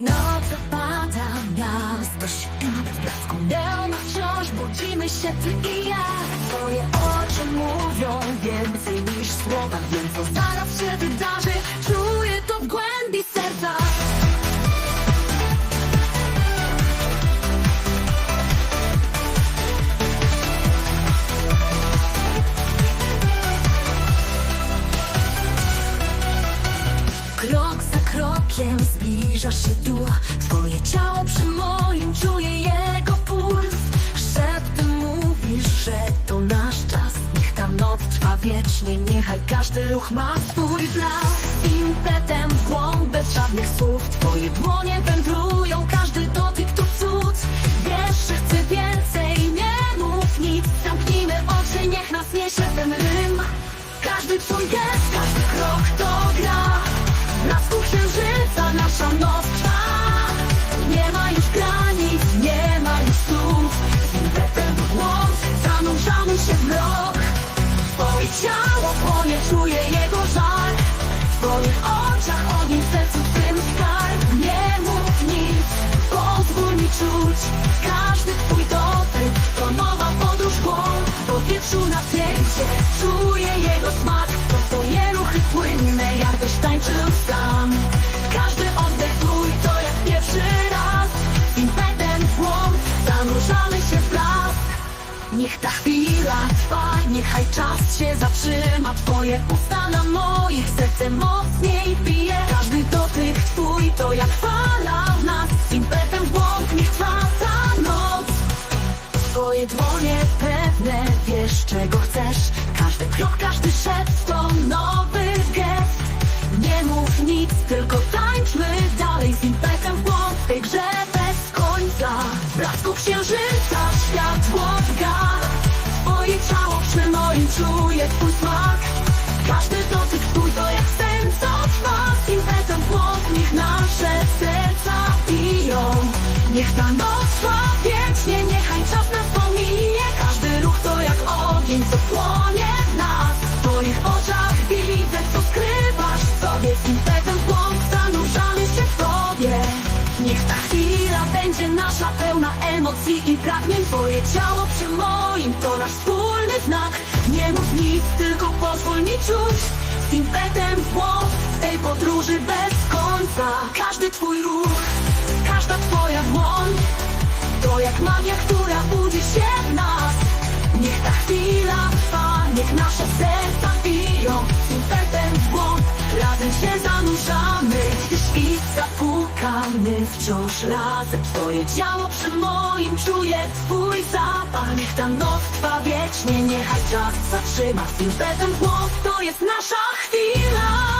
Noc zapada, miasto śpi w blasku wciąż budzimy się ty i ja. Twoje krokiem zbliżasz się tu Twoje ciało przy moim czuje jego puls. Szeptem mówisz, że to nasz czas. Niech ta noc trwa wiecznie Niechaj każdy ruch ma swój blask. Impetem w głąb bez żadnych słów. Twoje dłonie wędrują Każdy dotyk to cud. Wiesz, że chcę więcej Nie mów nic. Zamknijmy oczy Niech nas niesie ten rym. Każdy twój gest, każdy krok to czuć Każdy twój dotyk to nowa podróż głąb powietrzu na pięcie czuję jego smak. To twoje ruchy płynne jakbyś tańczył sam. Każdy oddech twój to jak pierwszy raz. Impetem w głąb zanurzamy się w blask Niech ta chwila trwa, niechaj czas się zatrzyma. Twoje usta na moich, serce mocniej przy moim czuje twój smak. Każdy dotyk twój to jak sen, co trwa Z impetem głąb niech nasze serca biją Niech ta noc trwa wiecznie, niechaj czas nas pomije Każdy ruch to jak ogień, co płonie w nas. W twoich oczach widzę, co skrywasz. W sobie Z impetem głąb zanurzamy się w tobie. Niech ta chwila będzie nasza pełna emocji i pragnień. Twoje ciało Mów nic, tylko pozwól mi czuć. Z impetem w głąb w tej podróży bez końca. Każdy twój ruch, każda twoja dłoń. To jak magia, która budzi się w nas. Niech ta chwila trwa, niech nasze serca biją Z impetem w głąb, razem się zanurzamy. Gdy świt zapukamy wciąż razem Twoje ciało przy moim czuje twój zapach Niech ta noc trwa wiecznie, niechaj czas zatrzyma Z impetem w głąb, to jest nasza chwila